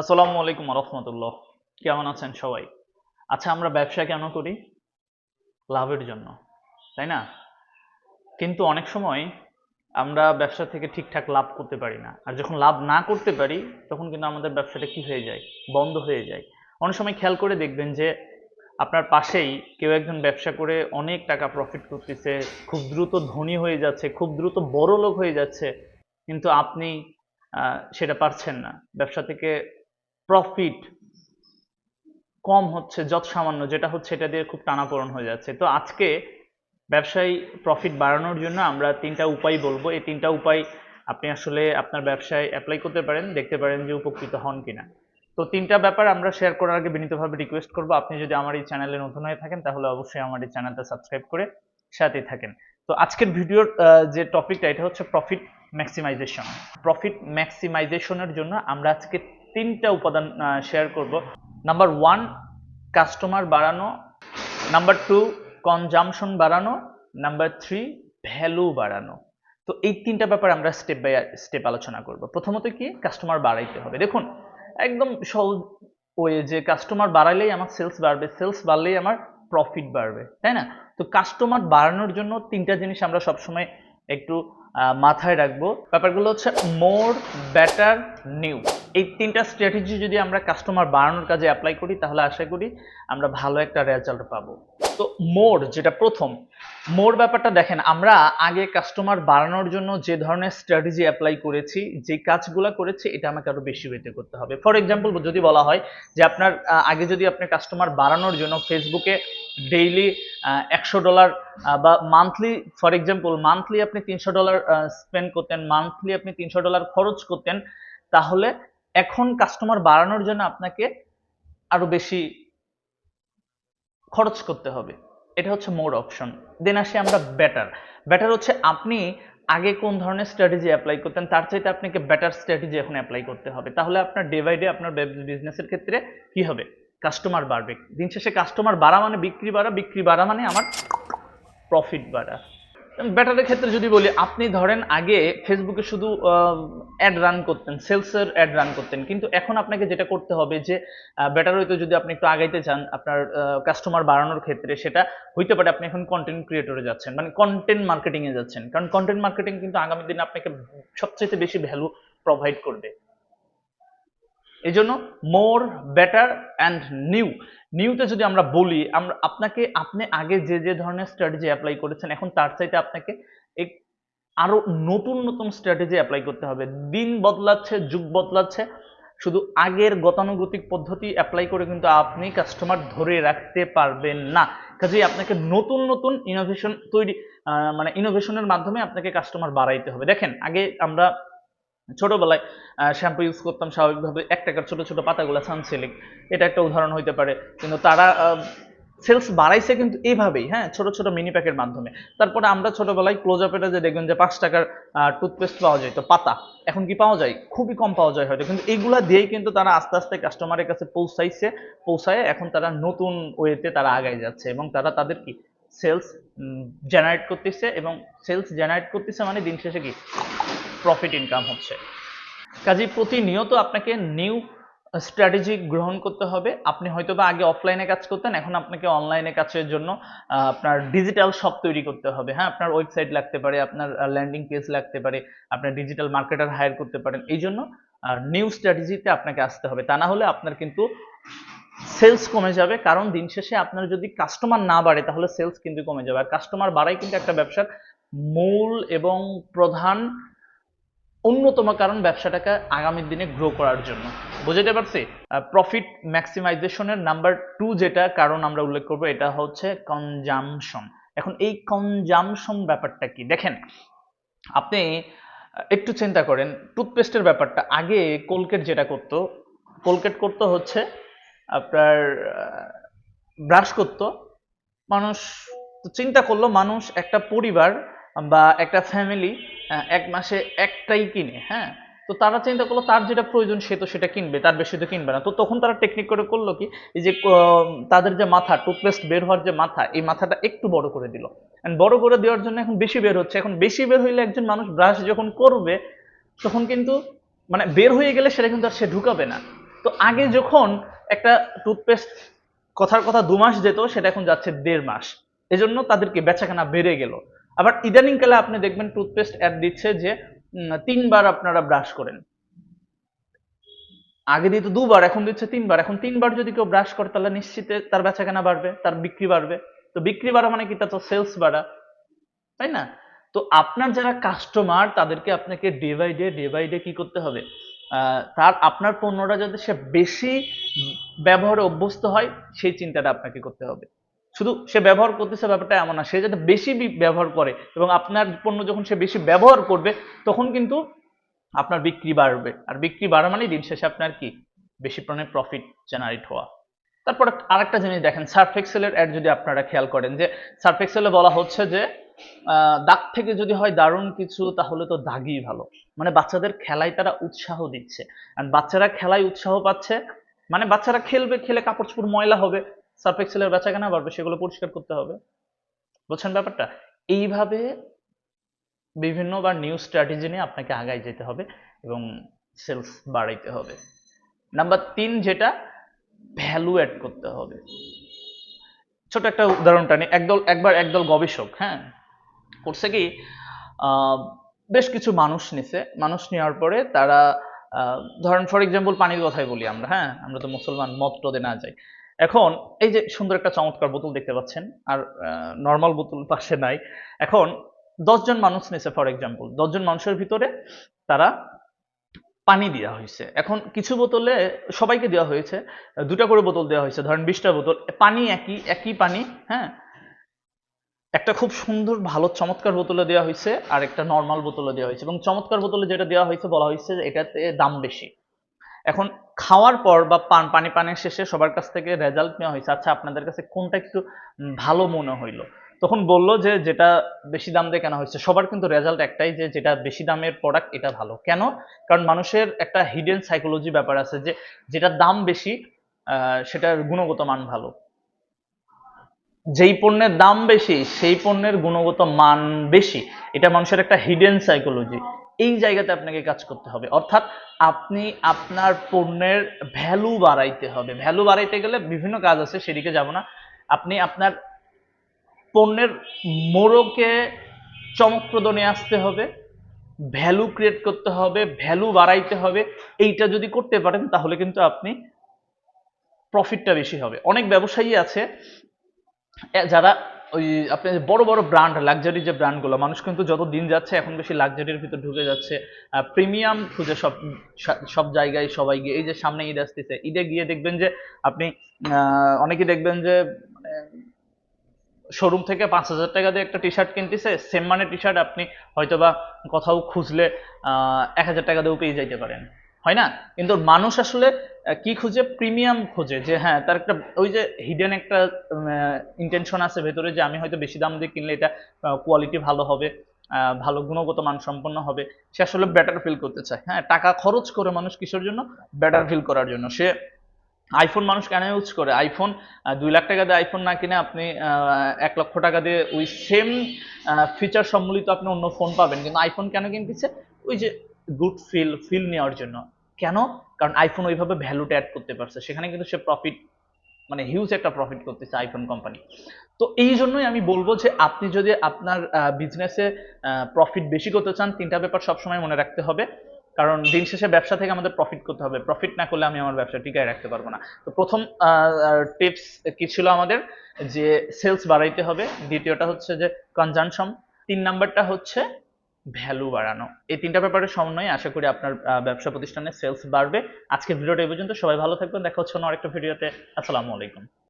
আসসালামু আলাইকুম রহমতুল্লাহ। কেমন আছেন সবাই? আচ্ছা আমরা ব্যবসা কেন করি? লাভের জন্য, তাই না? কিন্তু অনেক সময় আমরা ব্যবসা থেকে ঠিকঠাক লাভ করতে পারি না। আর যখন লাভ না করতে পারি, তখন কিন্তু আমাদের ব্যবসাটা কি হয়ে যায়? বন্ধ হয়ে যায়। অনেক সময় খেয়াল করে দেখবেন যে, আপনার পাশেই কেউ একজন ব্যবসা করে অনেক টাকা প্রফিট করতেছে, খুব দ্রুত ধনী হয়ে যাচ্ছে, খুব দ্রুত বড় লোক হয়ে যাচ্ছে, কিন্তু আপনি সেটা পারছেন না। ব্যবসা থেকে প্রফিট কম হচ্ছে যত সামান্য যেটা হচ্ছে এটা দিয়ে খুব টানাপোড়ন হয়ে যাচ্ছে। তো আজকে ব্যবসায় প্রফিট বাড়ানোর জন্য আমরা তিনটা উপায় বলব। এই তিনটা উপায় আপনি আসলে আপনার ব্যবসায় অ্যাপ্লাই করতে পারেন, দেখতে পারেন যে উপকৃত হন কিনা। তো তিনটা ব্যাপার আমরা শেয়ার করার আগে বিনীতভাবে রিকোয়েস্ট করব। আপনি যদি আমার এই চ্যানেলে নতুন হয়ে থাকেন, তাহলে অবশ্যই আমার এই চ্যানেলটা সাবস্ক্রাইব করে সাথেই থাকেন। তো আজকের ভিডিওর যে টপিকটা এটা হচ্ছে প্রফিট ম্যাক্সিমাইজেশন প্রফিট ম্যাক্সিমাইজেশনের জন্য আমরা আজকে তিনটা উপাদান শেয়ার করব। নাম্বার ওয়ান কাস্টমার বাড়ানো। নাম্বার টু কনজামশন বাড়ানো। নাম্বার থ্রি ভ্যালু বাড়ানো। তো এই তিনটা ব্যাপার আমরা স্টেপ বাই স্টেপ আলোচনা করব। প্রথমত কি? কাস্টমার বাড়াইতে হবে। দেখুন, একদম সহজ ওই যে কাস্টমার বাড়াইলেই আমার সেলস বাড়বে সেলস বাড়লেই আমার প্রফিট বাড়বে, তাই না? তো কাস্টমার বাড়ানোর জন্য তিনটা জিনিস আমরা সবসময় একটু মাথায় রাখব। ব্যাপারগুলো হচ্ছে মোর বেটার নিউ এই তিনটা স্ট্র্যাটেজি যদি আমরা কাস্টমার বাড়ানোর কাজে অ্যাপ্লাই করি, তাহলে আশা করি আমরা ভালো একটা রেজাল্ট পাবো। তো মোর যেটা প্রথম মোর ব্যাপারটা দেখেন, আমরা আগে কাস্টমার বাড়ানোর জন্য যে ধরনের স্ট্র্যাটেজি অ্যাপ্লাই করেছি, যে কাজগুলো করেছি, এটা আমাকে আরও বেশি ওয়েতে করতে হবে। ফর এক্সাম্পল যদি বলা হয় যে আপনার আগে যদি আপনি কাস্টমার বাড়ানোর জন্য ফেসবুকে ডেইলি একশো ডলার বা মান্থলি ফর এক্সাম্পল মান্থলি আপনি তিনশো ডলার স্পেন্ড করতেন মান্থলি আপনি তিনশো ডলার খরচ করতেন, তাহলে এখন কাস্টমার বাড়ানোর জন্য আপনাকে আরও বেশি খরচ করতে হবে। এটা হচ্ছে মোর অপশন। দেন আসি আমরা বেটার ব্যাটার হচ্ছে আপনি আগে কোন ধরনের স্ট্র্যাটেজি অ্যাপ্লাই করতেন, তার চাইতে আপনাকে বেটার স্ট্র্যাটেজি এখন অ্যাপ্লাই করতে হবে। তাহলে আপনার ডে বাই ডে আপনার বিজনেসের ক্ষেত্রে কি হবে? কাস্টমার বাড়বে। দিন শেষে কাস্টমার বাড়া মানে বিক্রি বাড়া বিক্রি বাড়া মানে আমার প্রফিট বাড়া। ব্যাটারের ক্ষেত্রে যদি বলি, আপনি ধরেন আগে ফেসবুকে শুধু অ্যাড রান করতেন সেলসের অ্যাড রান করতেন। কিন্তু এখন আপনাকে যেটা করতে হবে যে ব্যাটার হয়তো যদি আপনি একটু আগাইতে চান, আপনার কাস্টমার বাড়ানোর ক্ষেত্রে, সেটা হইতে পারে আপনি এখন কন্টেন্ট ক্রিয়েটরে যাচ্ছেন মানে কন্টেন্ট মার্কেটিংয়ে যাচ্ছেন। কারণ কন্টেন্ট মার্কেটিং কিন্তু আগামী দিনে আপনাকে সবচেয়ে বেশি ভ্যালু প্রোভাইড করবে। এই জন্য মোর, বেটার অ্যান্ড নিউ। নিউতে যদি আমরা বলি, আমরা আপনাকে, আপনি আগে যে যে ধরনের স্ট্র্যাটেজি অ্যাপ্লাই করেছেন, এখন তার চাইতে আপনাকে এক আরও নতুন নতুন স্ট্র্যাটেজি অ্যাপ্লাই করতে হবে। দিন বদলাচ্ছে, যুগ বদলাচ্ছে। শুধু আগের গতানুগতিক পদ্ধতি অ্যাপ্লাই করে কিন্তু আপনি কাস্টমার ধরে রাখতে পারবেন না। কাজেই আপনাকে নতুন নতুন ইনোভেশন তৈরি মানে ইনোভেশনের মাধ্যমে আপনাকে কাস্টমার বাড়াইতে হবে। দেখেন, আগে আমরা ছোটবেলায় শ্যাম্পু ইউজ করতাম স্বাভাবিকভাবে, এক টাকার ছোট ছোট পাতাগুলো সানসিলিক এটা একটা উদাহরণ হইতে পারে। কিন্তু তারা সেলস বাড়াইছে কিন্তু এইভাবেই হ্যাঁ ছোট ছোট মিনি প্যাকের মাধ্যমে। তারপরে আমরা ছোটবেলায় ক্লোজ আপেটা যে দেখবেন যে পাঁচ টাকার টুথপেস্ট পাওয়া যায় তো পাতা। এখন কি পাওয়া যায়? খুবই কম পাওয়া যায় হয়তো। কিন্তু এইগুলা দিয়েই কিন্তু তারা আস্তে আস্তে কাস্টমারের কাছে পৌঁছাইছে, পৌঁছায় এখন তারা নতুন ওয়েতে তারা আগায় যাচ্ছে এবং তারা তাদের কি? সেলস জেনারেট করতেছে এবং সেলস জেনারেট করতেছে মানে দিন শেষে কি? প্রফিট ইনকাম হচ্ছে। কাজেই প্রতিনিয়ত আপনাকে নিউ স্ট্র্যাটেজি গ্রহণ করতে হবে। আপনি হয়তো বা আগে অফলাইনে কাজ করতেন, এখন আপনাকে অনলাইনে কাজের জন্য আপনার ডিজিটাল শপ তৈরি করতে হবে। হ্যাঁ আপনার ওয়েবসাইট লাগতে পারে, আপনার ল্যান্ডিং পেজ লাগতে পারে, আপনার ডিজিটাল মার্কেটার হায়ার করতে পারেন। এই জন্য নিউ স্ট্র্যাটেজিতে আপনাকে আসতে হবে। তা না হলে আপনার কিন্তু সেলস কমে যাবে, কারণ দিন শেষে আপনার যদি কাস্টমার না বাড়ে, তাহলে সেলস কিন্তু কমে যাবে। আর কাস্টমার বাড়াই কিন্তু একটা ব্যবসার মূল এবং প্রধান অন্যতম কারণ ব্যবসাটাকে আগামী দিনে গ্রো করার জন্য। বুঝতে পারছি? প্রফিট ম্যাক্সিমাইজেশনের নাম্বার টু যেটা, কারণ আমরা উল্লেখ করব, এটা হচ্ছে কনজামশন এখন এই কনজামশন ব্যাপারটা কি? দেখেন, আপনি একটু চিন্তা করেন টুথপেস্টের ব্যাপারটা। আগে কোলগেট যেটা করতো কোলগেট করতো হচ্ছে আপনার ব্রাশ করতো। মানুষ চিন্তা করল, মানুষ একটা পরিবার বা একটা ফ্যামিলি এক মাসে একটাই কিনে হ্যাঁ? তো তারা চিন্তা করল, তার যেটা প্রয়োজন সে তো সেটা কিনবে, তার বেশি তো কিনবে না। তো তখন তারা টেকনিক করে করল কি, এই যে তাদের যে মাথা টুথপেস্ট বের হওয়ার যে মাথা, এই মাথাটা একটু বড় করে দিল। বড় করে দেওয়ার জন্য এখন বেশি বের হচ্ছে। এখন বেশি বের হইলে একজন মানুষ ব্রাশ যখন করবে, তখন কিন্তু মানে বের হয়ে গেলে সেটা কিন্তু আর সে ঢুকাবে না। তো আগে যখন একটা টুথপেস্ট কথার কথা দু মাস যেত, সেটা এখন যাচ্ছে দেড় মাস। এজন্য তাদেরকে বেচাকেনা বেড়ে গেল। আবার ইদানিং কালে আপনি দেখবেন টুথপেস্ট অ্যাড দিচ্ছে যে তিনবার আপনারা ব্রাশ করেন। আগে দিত দুবার, এখন দিচ্ছে তিনবার। এখন তিনবার যদি কেউ ব্রাশ করে, তাহলে নিশ্চিত তার বেচাকেনা বাড়বে, তার বিক্রি বাড়বে। তো বিক্রি বাড়া মানে কি? তার তো সেলস বাড়া। তাই না? তো আপনার যারা কাস্টমার তাদেরকে আপনাকে day by day day by day কি করতে হবে? তার আপনার পণ্যটা যাতে সে বেশি ব্যবহারে অভ্যস্ত হয়, সেই চিন্তাটা আপনাকে করতে হবে। শুধু সে ব্যবহার করতেছে ব্যাপারটা এমন না, সে যাতে বেশি ব্যবহার করে এবং আপনার পণ্য যখন সে বেশি ব্যবহার করবে, তখন কিন্তু আপনার বিক্রি বাড়বে। আর বিক্রি বাড়া মানে দিন শেষে আপনার কি? বেশি পরিমাণে প্রফিট জেনারেট হওয়া। তারপর আরেকটা জিনিস দেখেন, সার্ফ এক্সেলের অ্যাড যদি আপনারা খেয়াল করেন যে, সার্ফ এক্সেলে বলা হচ্ছে যে দাগ থেকে যদি হয় দারুণ কিছু, তাহলে তো দাগই ভালো। মানে বাচ্চাদের খেলায় তারা উৎসাহ দিচ্ছে। আর বাচ্চারা খেলায় উৎসাহ পাচ্ছে মানে বাচ্চারা খেলবে, খেলে কাপড় চোপড় ময়লা হবে, সার্ফ এক্সেলের বেচা কেনা বাড়বে, সেগুলো পরিষ্কার করতে হবে। বুঝছেন ব্যাপারটা? এইভাবে বিভিন্ন বা নিউ স্ট্র্যাটেজি নিয়ে আপনাকে আগায় যেতে হবে এবং সেলস বাড়াইতে হবে। নাম্বার তিন যেটা ভ্যালু অ্যাড করতে হবে। ছোট একটা উদাহরণটা নিই। একদল, একবার একদল গবেষক হ্যাঁ? করছে কি বেশ কিছু মানুষ নিছে। মানুষ নেওয়ার পরে তারা ধরেন ফর এক্সাম্পল পানির কথাই বলি আমরা হ্যাঁ? আমরা তো মুসলমান, মদ টদে না যাই। এখন এই যে সুন্দর একটা চমৎকার বোতল দেখতে পাচ্ছেন, আর নর্মাল বোতল পাশে নাই। এখন দশজন মানুষ নিছে ফর এক্সাম্পল দশজন মানুষের ভিতরে তারা পানি দেওয়া হয়েছে এখন কিছু বোতলে সবাইকে দেওয়া হয়েছে, দুটা করে বোতল দেওয়া হয়েছে। ধরেন বিশটা বোতল, পানি একই একই পানি হ্যাঁ? একটা খুব সুন্দর ভালো চমৎকার বোতলে দেওয়া হয়েছে, আর একটা নর্মাল বোতলে দেওয়া হয়েছে। এবং চমৎকার বোতলে যেটা দেওয়া হয়েছে, বলা হয়েছে এটাতে দাম বেশি। এখন খাওয়ার পর বা পান, পানি, পানের শেষে সবার কাছ থেকে রেজাল্ট নেওয়া হয়েছে আচ্ছা আপনাদের কাছে কোনটা একটু ভালো মনে হইল? তখন বলল যে যেটা বেশি দাম দিয়ে কেনা হয়েছে, সবার কিন্তু রেজাল্ট একটাই যে যেটা বেশি দামের প্রোডাক্ট এটা ভালো। কেন? কারণ মানুষের একটা হিডেন সাইকোলজি ব্যাপার আছে যে যেটার দাম বেশি সেটার গুণগত মান ভালো। যেই পণ্যের দাম বেশি, সেই পণ্যের গুণগত মান বেশি। এটা মানুষের একটা হিডেন সাইকোলজি এই জায়গাতে আপনাকে কাজ করতে হবে। অর্থাৎ আপনি আপনার পণ্যের ভ্যালু বাড়াইতে হবে। ভ্যালু বাড়াইতে গেলে বিভিন্ন কাজ আছে, সেদিকে যাব না। আপনি আপনার পণ্যের মোড়কে চমকপ্রদ নিয়ে আসতে হবে ভ্যালু ক্রিয়েট করতে হবে ভ্যালু বাড়াইতে হবে। এইটা যদি করতে পারেন, তাহলে কিন্তু আপনি প্রফিটটা বেশি হবে। অনেক ব্যবসায়ী আছে যারা ওই আপনি বড় বড় ব্র্যান্ড লাক্সারি যে ব্র্যান্ডগুলো মানুষ কিন্তু যত দিন যাচ্ছে এখন বেশি লাক্সারির ভিতর ঢুকে যাচ্ছে। প্রিমিয়াম খুঁজে সব সব জায়গায় সবাই গিয়ে, এই যে সামনে ঈদ আসতেছে, ঈদে গিয়ে দেখবেন যে আপনি অনেকে দেখবেন যে মানে শোরুম থেকে পাঁচ হাজার টাকা দিয়ে একটা টি শার্ট কিনতেছে সেম মানে টি শার্ট আপনি হয়তোবা কোথাও খুঁজলে এক হাজার টাকা দিয়েও পেয়ে যাইতে পারেন। হয় না? কিন্তু মানুষ আসলে কি খুঁজে? প্রিমিয়াম খোঁজে যে হ্যাঁ তার একটা, ওই যে হিডেন একটা ইন্টেনশন আছে ভেতরে যে, আমি হয়তো বেশি দাম দিয়ে কিনলে এটা কোয়ালিটি ভালো হবে ভালো গুণগত মান সম্পন্ন হবে। সে আসলে বেটার ফিল করতে চায়। হ্যাঁ টাকা খরচ করে মানুষ কিসের জন্য? বেটার ফিল করার জন্য। সে আইফোন মানুষ কেন ইউজ করে? আইফোন দুই লাখ টাকা দিয়ে আইফোন না কিনে আপনি এক লক্ষ টাকা দিয়ে ওই সেম ফিচার সম্মিলিত আপনি অন্য ফোন পাবেন। কিন্তু আইফোন কেন কিনতেছে? ওই যে গুড ফিল ফিল নেওয়ার জন্য। কেন? কারণ আইফোন ওইভাবে ভ্যালুটা অ্যাড করতে পারছে। সেখানে কিন্তু সে প্রফিট মানে হিউজ একটা প্রফিট করতেছে আইফোন কোম্পানি তো এই জন্যই আমি বলব যে আপনি যদি আপনার বিজনেসে প্রফিট বেশি করতে চান, তিনটা ব্যাপার সবসময় মনে রাখতে হবে। কারণ দিন শেষে ব্যবসা থেকে আমাদের প্রফিট করতে হবে। প্রফিট না করলে আমি আমার ব্যবসা টিকায় রাখতে পারব না। তো প্রথম টিপস কি ছিল আমাদের? যে সেলস বাড়াইতে হবে। দ্বিতীয়টা হচ্ছে যে কনজানশন তিন নাম্বারটা হচ্ছে ভ্যালু বাড়ানো। এই তিনটা ব্যাপারের সমন্বয়ে আশা করি আপনার ব্যবসা প্রতিষ্ঠানে সেলস বাড়বে। আজকের ভিডিওটা এই পর্যন্ত। সবাই ভালো থাকবেন। দেখা হচ্ছে অন্য আরেকটা ভিডিওতে আসসালামু আলাইকুম।